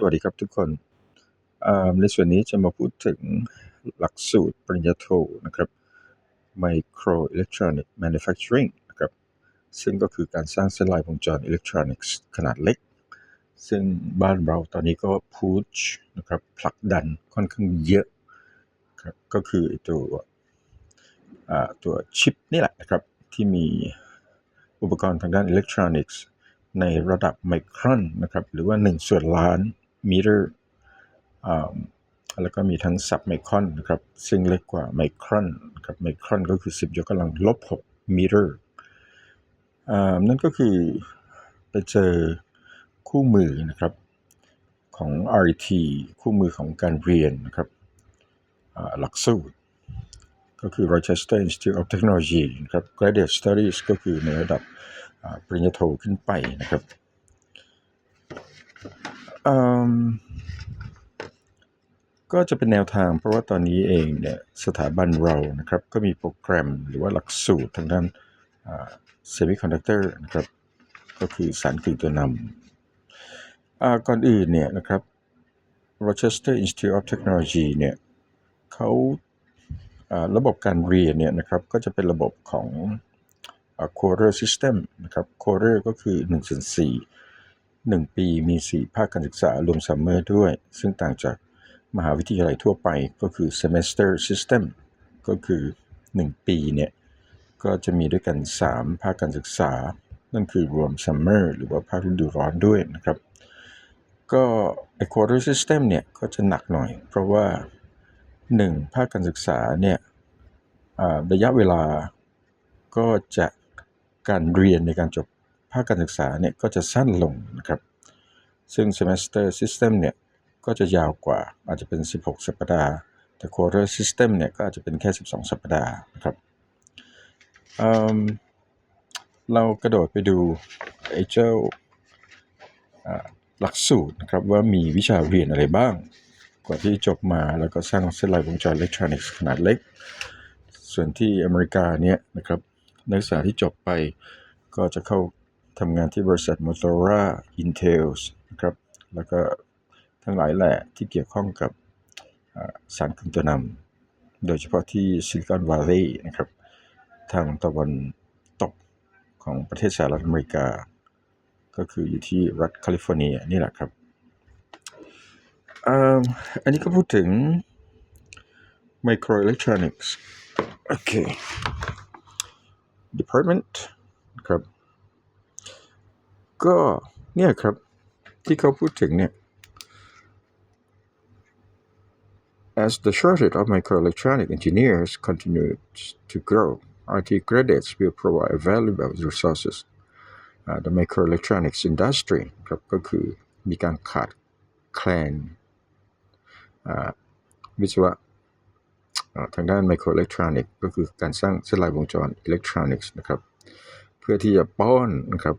สวัสดีครับทุกคนในส่วนนี้จะมาพูดถึงหลักสูตรปริญญาโทนะครับ Microelectronic Manufacturing นะครับ ซึ่งก็คือการสร้างเส้นลายวงจรอิเล็กทรอนิกส์ขนาดเล็ก ซึ่งบ้านเราตอนนี้ก็พุชนะครับผลักดันค่อนข้างเยอะครับก็คือตัวตัวชิปนี่แหละนะครับ ที่มีอุปกรณ์ทางด้านอิเล็กทรอนิกส์ในระดับไมครอนนะครับ หรือว่า 1 ส่วนล้าน มิลลิอ่าแล้วก็มีทั้งซับไมครอนนะครับซึ่งเล็กกว่าไมครอนครับไมครอนก็คือ 10 ยกกำลังลบ6มิลลิอ่านั่นก็คือไปเจอคู่มือนะครับของ RT คู่มือของการเรียนนะครับอ่าหลักสูตร ก็คือ Rochester Institute of Technology นะครับ Graduate Studies ก็คือในระดับปริญญาโทขึ้นไปนะครับ ก็จะเป็นแนวทาง เพราะว่าตอนนี้เองเนี่ยสถาบันเรานะครับก็มีโปรแกรมหรือว่าหลักสูตรทางด้านเซมิคอนดักเตอร์นะครับก็คือสารกึ่งตัวนำก่อนอื่นเนี่ยนะครับ Rochester Institute of Technology เนี่ยเขาระบบการเรียนเนี่ยนะครับก็จะเป็นระบบของอ่า quarter system นะครับ quarter ก็คือ1ส่วน4 1 ปีมี 4 ภาคการศึกษารวมซัมเมอร์ด้วย ซึ่งต่างจากมหาวิทยาลัยทั่วไปก็คือ semester system ก็คือ 1 ปีเนี่ย ก็จะมีด้วยกัน 3 ภาคการศึกษา นั่นคือรวมซัมเมอร์หรือว่าภาคฤดูร้อนด้วยนะครับ ก็ไอ quarter system เนี่ย ก็จะหนักหน่อย เพราะว่า 1 ภาคการศึกษาเนี่ยระยะเวลาก็จะการเรียนในการจบ ภาคการศึกษาเนี่ยก็จะสั้นลงนะครับ ซึ่ง semester system เนี่ยก็จะยาวกว่าอาจจะเป็น 16 สัปดาห์ แต่ quarter system เนี่ยก็อาจจะเป็นแค่ 12 สัปดาห์นะครับอืมเรากระโดดไปดูไอ้เจ้าหลักสูตรนะครับว่ามีวิชาเรียนอะไรบ้าง กว่าที่จบมาแล้วก็สร้างเส้นลายวงจรอิเล็กทรอนิกส์ขนาดเล็ก ส่วนที่อเมริกาเนี่ยนะครับนักศึกษาที่จบไปก็จะเข้า ทำงานที่บริษัท Motorola Intel นะครับ แล้วก็ทั้งหลายแหละที่เกี่ยวข้องกับสารกึ่งตัวนำโดยเฉพาะที่ซิลิคอนวัลเลย์นะครับ ทางตะวันตกของประเทศสหรัฐอเมริกา ก็คืออยู่ที่รัฐแคลิฟอร์เนียนี่แหละครับอันนี้ก็พูดถึง microelectronics โอเค department ครับ ก็เนี่ยครับที่เขาพูดถึงเนี่ย As the shortage of microelectronic engineers continues to grow, RT graduates will provide valuable resources. Uh, the microelectronics industry ครับก็คือมีการขาดแคลนอาวิศวะอ่าทางด้านไมโครอิเล็กทรอนิกส์ก็คือการสร้างเส้นลายวงจรอิเล็กทรอนิกส์นะครับ เพื่อที่จะป้อนนะครับ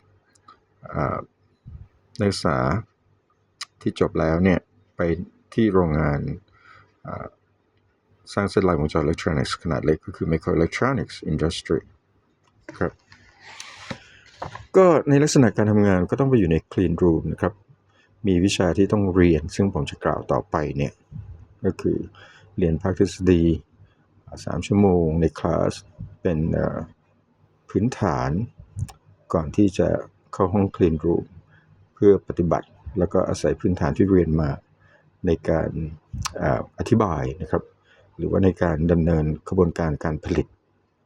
นักศึกษาที่จบแล้วเนี่ยไปที่โรงงานอ่าสร้างเส้นลายวงจรอิเล็กทรอนิกส์ขนาดเล็กก็คือ microelectronics industry ครับก็ในลักษณะการทำงานก็ต้องไปอยู่ใน clean room นะครับ มีวิชาที่ต้องเรียน ซึ่งผมจะกล่าวต่อไปเนี่ย ก็คือเรียนภาคทฤษฎีสามชั่วโมงในคลาส เป็นอ่อพื้นฐานก่อนที่จะ เข้าห้อง clean room เพื่อปฏิบัติ แล้วก็อาศัยพื้นฐานที่เรียนมาในการออธิบายนะครับ หรือว่าในการดำเนินกระบวนการการผลิต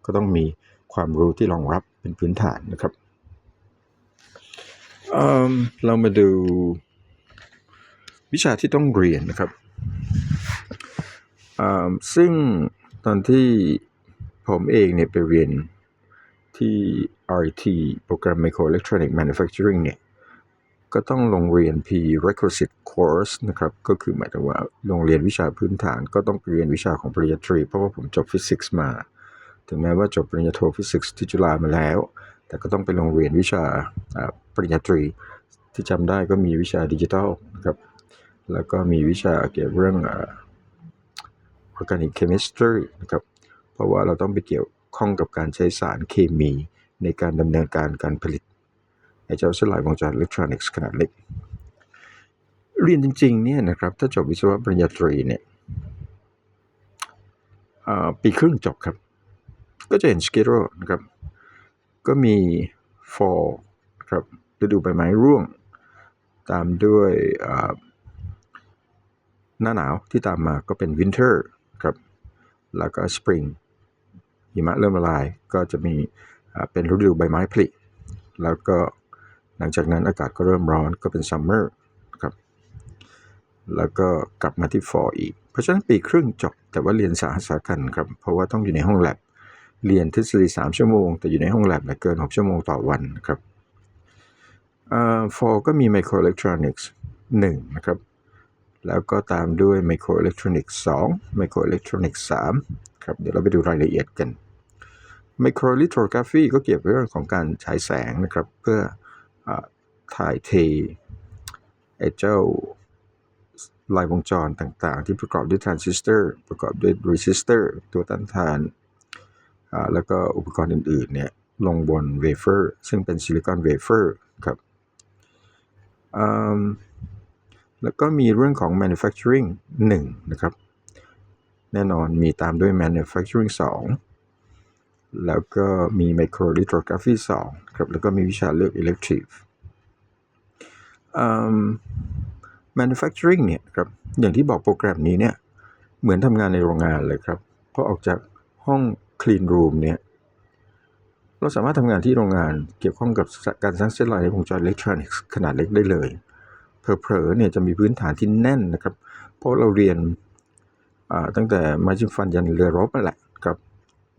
ก็ต้องมีความรู้ที่รองรับเป็นพื้นฐานนะครับเเรามาดูวิชาที่ต้องเรียนนะครับ ซึ่งตอนที่ผมเองเนี่ยไปเรียน ที่ RIT โปรแกรม Microelectronic Manufacturing เนี่ย ก็ต้องลงเรียน prerequisite course นะครับ ก็คือหมายถึงว่าลงเรียนวิชาพื้นฐานก็ต้องไปเรียนวิชาของปริญญาตรี เพราะว่าผมจบฟิสิกส์มา ถึงแม้ว่าจบปริญญาโทฟิสิกส์ที่จุฬามาแล้ว แต่ก็ต้องไปลงเรียนวิชาปริญญาตรี ที่จำได้ก็มีวิชาดิจิทัลนะครับ แล้วก็มีวิชาเกี่ยวกับเรื่องอ่า organic chemistry นะครับ เพราะว่าเราต้องไปเกี่ยว ข้องกับการใช้สารเคมีในการดำเนินการการผลิตไอ้เจ้าสลายวงจรอิเล็กทรอนิกส์ขนาดเล็ก เรียนจริงๆเนี่ยนะครับถ้าจบวิศวะปริญญาตรีเนี่ยปีครึ่งจบครับ ก็จะเห็นสเกจ l e นะครับ ก็มี fall ครับฤดูใบไม้ร่วง ตามด้วยหน้าหนาวที่ตามมาก็เป็น winter ครับ แล้วก็ spring หิมะเริ่มละลายก็จะมีเป็นฤดูใบไม้ผลิแล้วก็หลังจากนั้นอากาศก็เริ่มร้อนก็เป็น summer ครับแล้วก็กลับมาที่ fall อีก เพราะฉะนั้นปีครึ่งจบแต่ว่าเรียนสาหัสาคัญครับ เพราะว่าต้องอยู่ในห้องแลบเรียนทฤษฎี3 ชั่วโมง แต่อยู่ในห้องแลบเนี่ยเกิน 6 ชั่วโมงต่อวันนะครับอ่า fall ก็มี microelectronics 1นะครับ แล้วก็ตามด้วย microelectronics 2 microelectronics 3ครับเดี๋ยวเราไปดูรายละเอียดกัน microlithography ก็เกี่ยวกับเรื่องของการฉายแสงนะครับ เพื่ออถ่ายเทไอเจ้าลายวงจรต่างๆ ที่ประกอบด้วยทรานซิสเตอร์ประกอบด้วยรีสิสเตอร์ตัวต้านทานแล้วก็อุปกรณ์อื่นๆเนี่ยลงบนเวเฟอร์ซึ่งเป็นซิลิคอนเวเฟอร์ครับ แล้วก็มีเรื่องของ manufacturing 1 นะครับ แน่นอนมีตามด้วย manufacturing 2 แล้วก็มี microlithography 2ครับ แล้วก็มีวิชาเลือก elective manufacturing เนี่ยครับ อย่างที่บอกโปรแกรมนี้เนี่ย เหมือนทำงานในโรงงานเลยครับ พอออกจากห้อง clean room เนี่ย เราสามารถทำงานที่โรงงานเกี่ยวข้องกับการสร้างเส้นลายในวงจรอิเล็กทรอนิกส์ขนาดเล็กได้เลย เผลอๆเนี่ยจะมีพื้นฐานที่แน่นนะครับ เพราะเราเรียนตั้งแต่มาจิงฟันยันเรือรบนั่นแหละครับ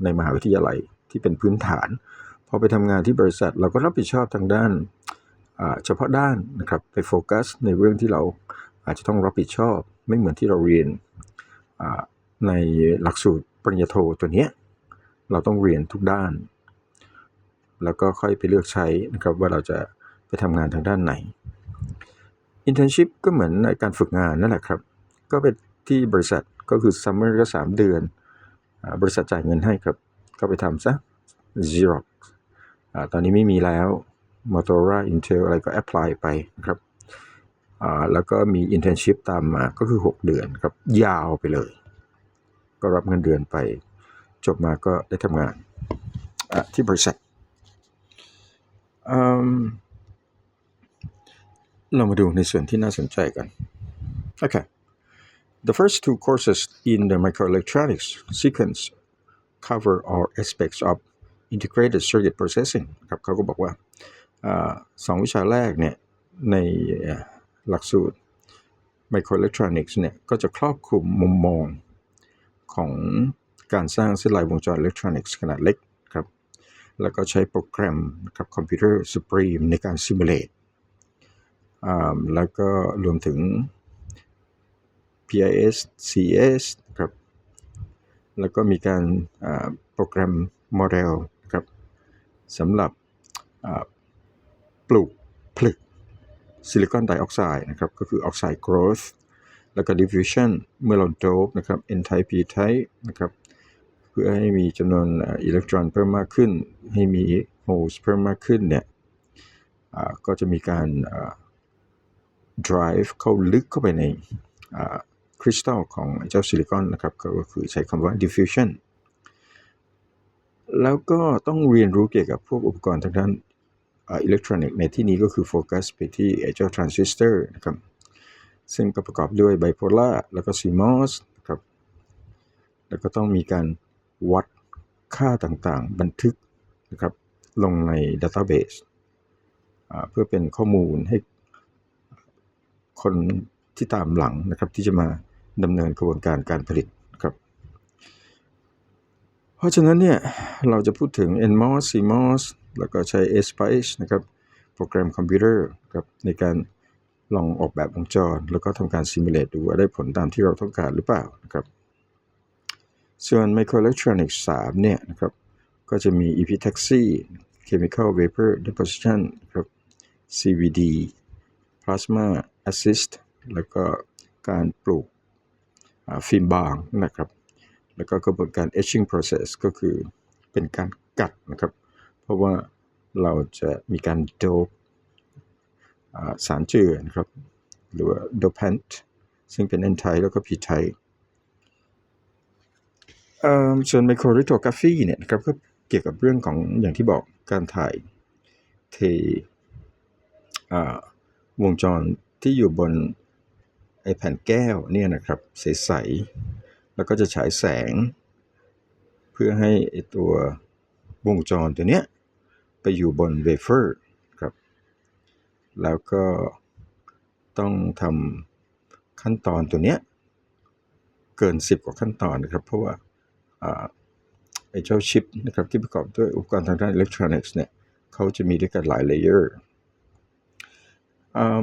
ในมหาวิทยาลัยที่เป็นพื้นฐาน พอไปทำงานที่บริษัทเราก็รับผิดชอบทางด้านเฉพาะด้านนะครับไปโฟกัสในเรื่องที่เราอาจจะต้องรับผิดชอบ ไม่เหมือนที่เราเรียนในหลักสูตรปริญญาโทตัวเนี้ยเราต้องเรียนทุกด้าน แล้วก็ค่อยไปเลือกใช้นะครับว่าเราจะไปทำงานทางด้านไหน internship ก็เหมือนการฝึกงานนั่นแหละครับ ก็เป็นที่บริษัทก็คือ summer ก็สามเดือน บริษัทจ่ายเงินให้ครับ ก็ไปทำซะ Xerox ตอนนี้ไม่มีแล้ว Motorola Intel อะไรก็ apply ไปนะครับแล้วก็มี internship ตามมาก็คือ 6 เดือนครับ ยาวไปเลย ก็รับเงินเดือนไป จบมาก็ได้ทำงานที่บริษัท เรามาดูในส่วนที่น่าสนใจกัน Okay. The first two courses in the microelectronics sequence cover all aspects of integrated circuit processing ครับเขาก็บอกว่าอสองวิชาแรกเนี่ยในหลักสูตร microelectronics เนี่ยก็จะครอบคลุมมุมมองของการสร้างเส้นลายวงจรอิเล็กทรอนิกส์ขนาดเล็กครับ แล้วก็ใช้โปรแกรมกับคอมพิวเตอร์ Supreme ในการ simulate แล้วก็รวมถึง PIS CS ครับ แล้วก็มีการโปรแกรมโมเดลครับสำหรับปลูกผลึกซิลิคอนไดออกไซด์นะครับ ก็คือออกไซด์ growth แล้วก็ diffusion เมื่อเราโดปนะครับ n type p type นะครับ เพื่อให้มีจำนวนอิเล็กตรอนเพิ่มมากขึ้น ให้มี holes เพิ่มมากขึ้นเนี่ยก็จะมีการ drive เข้าลึกเข้าไปในคริสตัลของเจ้าซิลิคอนนะครับก็คือใช้คำว่า diffusion แล้วก็ต้องเรียนรู้เกี่ยวกับพวกอุปกรณ์ทางด้านอิเล็กทรอนิกส์ในที่นี้ก็คือโฟกัสไปที่เจ้าทรานซิสเตอร์นะครับซึ่งก็ประกอบด้วยไบโพล่าแล้วก็ CMOS นะครับแล้วก็ต้องมีการวัดค่าต่างๆ บันทึกนะครับลงใน Database อ่าเพื่อเป็นข้อมูลให้ คนที่ตามหลังนะครับที่จะมาดำเนินกระบวนการการผลิตครับ เพราะฉะนั้นเนี่ยเราจะพูดถึง NMOS CMOS แล้วก็ใช้ SPICE นะครับโปรแกรมคอมพิวเตอร์ครับในการลองออกแบบวงจร แล้วก็ทำการ simulate ดูว่าได้ผลตามที่เราต้องการหรือเปล่านะครับ ส่วน microelectronics 3เนี่ยนะครับก็จะมี epitaxy chemical vapor deposition ครับ CVD plasma assist แล้วก็การปลูกฟิล์มบางนะครับ แล้วก็กระบวนการ etching process ก็คือเป็นการกัดนะครับ เพราะว่าเราจะมีการโดปสารเจือนะครับ หรือว่า dopant ซึ่งเป็น n type แล้วก็ p type ส่วน microlithography เนี่ยนะครับก็เกี่ยวกับเรื่องของอย่างที่บอกการถ่ายเทวงจร ที่อยู่บนไอแผ่นแก้วเนี่ยนะครับใสๆแล้วก็จะฉายแสง เพื่อให้ไอตัววงจรตัวเนี้ยไปอยู่บนเวเฟอร์ครับ แล้วก็ต้องทำขั้นตอนตัวเนี้ยเกิน 10 กว่าขั้นตอนนะครับ เพราะว่าอ่าไอ้เจ้าชิปนะครับที่ประกอบด้วยอุปกรณ์ทางด้านอิเล็กทรอนิกส์เนี่ยเขาจะมีด้วยกันหลายเลเยอร์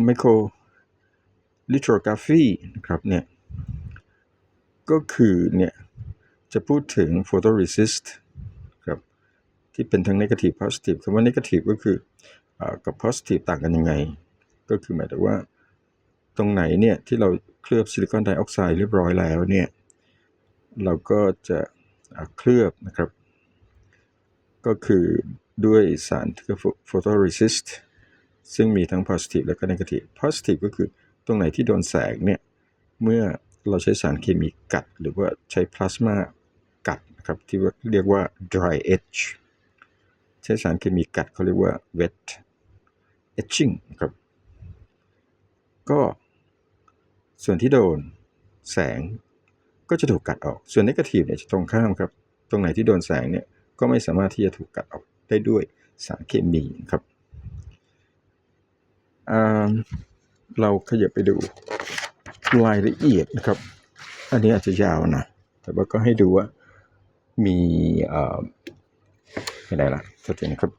ไมโคร ลิโทรกราฟีนะครับเนี่ยก็คือเนี่ยจะพูดถึง photoresist ครับที่เป็นทั้ง negative positive คำว่า negative ก็คืออกับ positive ต่างกันยังไง ก็คือหมายถึงว่าตรงไหนเนี่ยที่เราเคลือบซิลิคอนไดออกไซด์เรียบร้อยแล้วเนี่ยเราก็จะเคลือบนะครับ ก็คือด้วยสารที่เรียกว่า photoresist ซึ่งมีทั้ง positive และก็ negative positive ก็คือ รงไหนที่โดนแสงเนี่ยเมื่อเราใช้สารเคมีกัด หรือว่าใช้พลาสมากัดนะครับที่เรียกว่า dry etch ใช้สารเคมีกัดเขาเรียกว่า wet etching ครับก็ส่วนที่โดนแสงก็จะถูกกัดออก ส่วน negative เนี่ยจะตรงข้ามครับ ตรงไหนที่โดนแสงเนี่ยก็ไม่สามารถที่จะถูกกัดออกได้ด้วยสารเคมีครับอ่า เราขยับไปดูรายละเอียดนะครับ อันนี้อาจจะยาวหนะแต่ว่าก็ให้ดูว่ามีเอ่อไม่ได้ละสเตนครับ